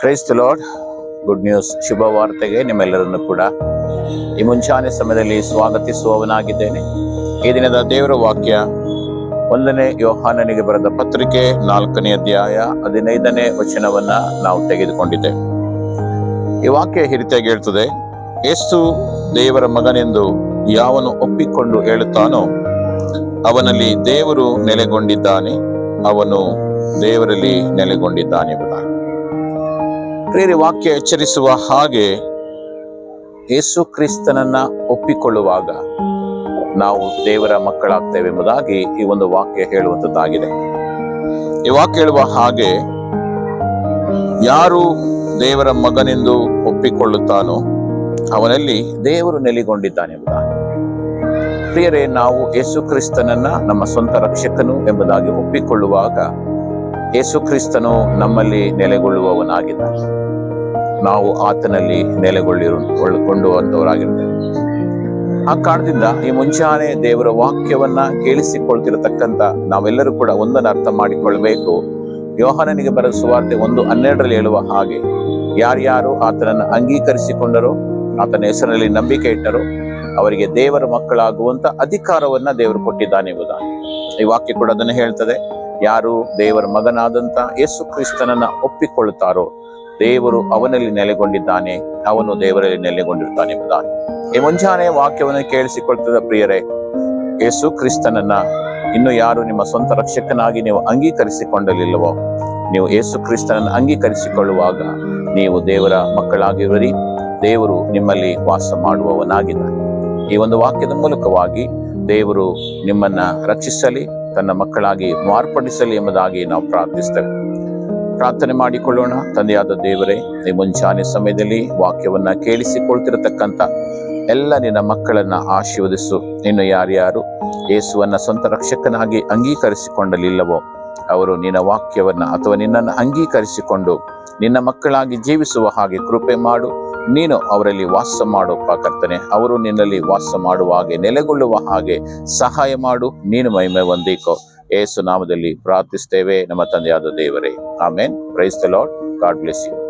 ಕ್ರೈಸ್ತ lord good news ಶುಭ ವಾರ್ತೆಗೆ ನಿಮ್ಮೆಲ್ಲರನ್ನು ಕೂಡ. ಈ ಮುಂಚಾನೆ ಸಮಯದಲ್ಲಿ ಸ್ವಾಗತಿಸುವವನಾಗಿದ್ದೇನೆ. ಈ ದಿನದ ದೇವರ ವಾಕ್ಯ ಒಂದನೇ ಯೋಹಾನನಿಗೆ ಬರೆದ ಪತ್ರಿಕೆ ನಾಲ್ಕನೇ ಅಧ್ಯಾಯ ಹದಿನೈದನೇ ವಚನವನ್ನ ನಾವು ತೆಗೆದುಕೊಂಡಿದ್ದೆ ಈ ವಾಕ್ಯ ಈ ಹೇಳ್ತದೆ, ಯೇಸು ದೇವರ ಮಗನೆಂದು ಯಾವನು ಒಪ್ಪಿಕೊಂಡು ಹೇಳುತ್ತಾನೋ, ಅವನಲ್ಲಿ ದೇವರು ನೆಲೆಗೊಂಡಿದ್ದಾನೆ, ಅವನು ದೇವರಲ್ಲಿ ನೆಲೆಗೊಂಡಿದ್ದಾನೆ ಎಂಬುದಾಗಿ. ಪ್ರೇರಿ ವಾಕ್ಯ ಎಚ್ಚರಿಸುವ ಹಾಗೆ ಯೇಸು ಕ್ರಿಸ್ತನನ್ನ ಒಪ್ಪಿಕೊಳ್ಳುವಾಗ ನಾವು ದೇವರ ಮಕ್ಕಳಾಗ್ತೇವೆ ಎಂಬುದಾಗಿ ಈ ಒಂದು ವಾಕ್ಯ ಹೇಳುವಂತದ್ದಾಗಿದೆ ಈ ವಾಕ್ಯ ಹೇಳುವ ಹಾಗೆ ಯಾರು ದೇವರ ಮಗನೆಂದು ಒಪ್ಪಿಕೊಳ್ಳುತ್ತಾನೋ ಅವನಲ್ಲಿ ದೇವರು ನೆಲೆಗೊಂಡಿದ್ದಾನೆ ಎಂಬುದಾಗಿ. ಪ್ರಿಯರೇ, ನಾವು ಯೇಸು ಕ್ರಿಸ್ತನನ್ನ ನಮ್ಮ ಸ್ವಂತ ರಕ್ಷಕನು ಎಂಬುದಾಗಿ ಒಪ್ಪಿಕೊಳ್ಳುವಾಗ ಯೇಸು ಕ್ರಿಸ್ತನು ನಮ್ಮಲ್ಲಿ ನೆಲೆಗೊಳ್ಳುವವನಾಗಿದ್ದಾನೆ. ನಾವು ಆತನಲ್ಲಿ ನೆಲೆಗೊಳ್ಳಿರು ಕೊಳ್ಳುವಂತವರಾಗಿರ್ತೇವೆ ಆ ಕಾರಣದಿಂದ ಈ ಮುಂಚಾನೆ ದೇವರ ವಾಕ್ಯವನ್ನ ಕೇಳಿಸಿಕೊಳ್ತಿರತಕ್ಕಂತ ನಾವೆಲ್ಲರೂ ಕೂಡ ಒಂದನ್ನು ಅರ್ಥ ಮಾಡಿಕೊಳ್ಬೇಕು. ಯೋಹಾನನಿಗೆ ಬರೆದ ಸುವಾರ್ತೆ ಒಂದು ಹನ್ನೆರಡರಲ್ಲಿ ಹೇಳುವ ಹಾಗೆ, ಯಾರ್ಯಾರು ಆತನನ್ನು ಅಂಗೀಕರಿಸಿಕೊಂಡರೋ, ಆತನ ಹೆಸರಿನಲ್ಲಿ ನಂಬಿಕೆ ಇಟ್ಟರೋ, ಅವರಿಗೆ ದೇವರ ಮಕ್ಕಳಾಗುವಂತ ಅಧಿಕಾರವನ್ನ ದೇವರು ಕೊಟ್ಟಿದ್ದಾನೆ ಎಂಬುದಾಗಿ. ಈ ವಾಕ್ಯ ಕೂಡ ಅದನ್ನು ಹೇಳ್ತದೆ, ಯಾರು ದೇವರ ಮಗನಾದಂತ ಯೇಸು ಕ್ರಿಸ್ತನನ್ನ ಒಪ್ಪಿಕೊಳ್ಳುತ್ತಾರೋ ದೇವರು ಅವನಲ್ಲಿ ನೆಲೆಗೊಂಡಿದ್ದಾನೆ, ಅವನು ದೇವರಲ್ಲಿ ನೆಲೆಗೊಂಡಿರ್ತಾನೆ ಎಂಬುದಾಗಿ. ಈ ಮುಂಜಾನೆ ವಾಕ್ಯವನ್ನು ಕೇಳಿಸಿಕೊಳ್ತದ ಪ್ರಿಯರೇ, ಯೇಸು ಕ್ರಿಸ್ತನನ್ನ ಇನ್ನು ಯಾರು ನಿಮ್ಮ ಸ್ವಂತ ರಕ್ಷಕನಾಗಿ ನೀವು ಅಂಗೀಕರಿಸಿಕೊಂಡಲಿಲ್ಲವೋ, ನೀವು ಯೇಸು ಕ್ರಿಸ್ತನನ್ನು ಅಂಗೀಕರಿಸಿಕೊಳ್ಳುವಾಗ ನೀವು ದೇವರ ಮಕ್ಕಳಾಗಿರುವರಿ, ದೇವರು ನಿಮ್ಮಲ್ಲಿ ವಾಸ ಮಾಡುವವನಾಗಿದ್ದಾನೆ. ಈ ಒಂದು ವಾಕ್ಯದ ಮೂಲಕವಾಗಿ ದೇವರು ನಿಮ್ಮನ್ನ ರಕ್ಷಿಸಲಿ, ತನ್ನ ಮಕ್ಕಳಾಗಿ ಮಾರ್ಪಡಿಸಲಿ ಎಂಬುದಾಗಿ ನಾವು ಪ್ರಾರ್ಥಿಸ್ತೇವೆ. ಪ್ರಾರ್ಥನೆ ಮಾಡಿಕೊಳ್ಳೋಣ. ತಂದೆಯಾದ ದೇವರೇ, ಈ ಮುಂಚಾನೆ ಸಮಯದಲ್ಲಿ ವಾಕ್ಯವನ್ನ ಕೇಳಿಸಿಕೊಳ್ತಿರತಕ್ಕಂಥ ಎಲ್ಲ ನಿನ್ನ ಮಕ್ಕಳನ್ನ ಆಶೀರ್ವದಿಸು. ಇನ್ನು ಯಾರ್ಯಾರು ಯೇಸುವನ್ನ ಸ್ವಂತ ರಕ್ಷಕನಾಗಿ ಅಂಗೀಕರಿಸಿಕೊಂಡಲಿಲ್ಲವೋ, ಅವರು ನಿನ್ನ ವಾಕ್ಯವನ್ನ ಅಥವಾ ನಿನ್ನನ್ನು ಅಂಗೀಕರಿಸಿಕೊಂಡು ನಿನ್ನ ಮಕ್ಕಳಾಗಿ ಜೀವಿಸುವ ಹಾಗೆ ಕೃಪೆ ಮಾಡು. ನೀನು ಅವರಲ್ಲಿ ವಾಸ ಮಾಡು ಕರ್ತನೆ. ಅವರು ನಿನ್ನಲ್ಲಿ ವಾಸ ಮಾಡುವ ಹಾಗೆ, ನೆಲೆಗೊಳ್ಳುವ ಹಾಗೆ ಸಹಾಯ ಮಾಡು, ನೀನು ಮಹಿಮೆ ಹೊಂದಿಕೋ. ಏಸು ನಾಮದಲ್ಲಿ ಪ್ರಾರ್ಥಿಸ್ತೇವೆ, ನಮ್ಮ ತಂದೆಯಾದ ದೇವರೇ. Amen. Praise the Lord God bless you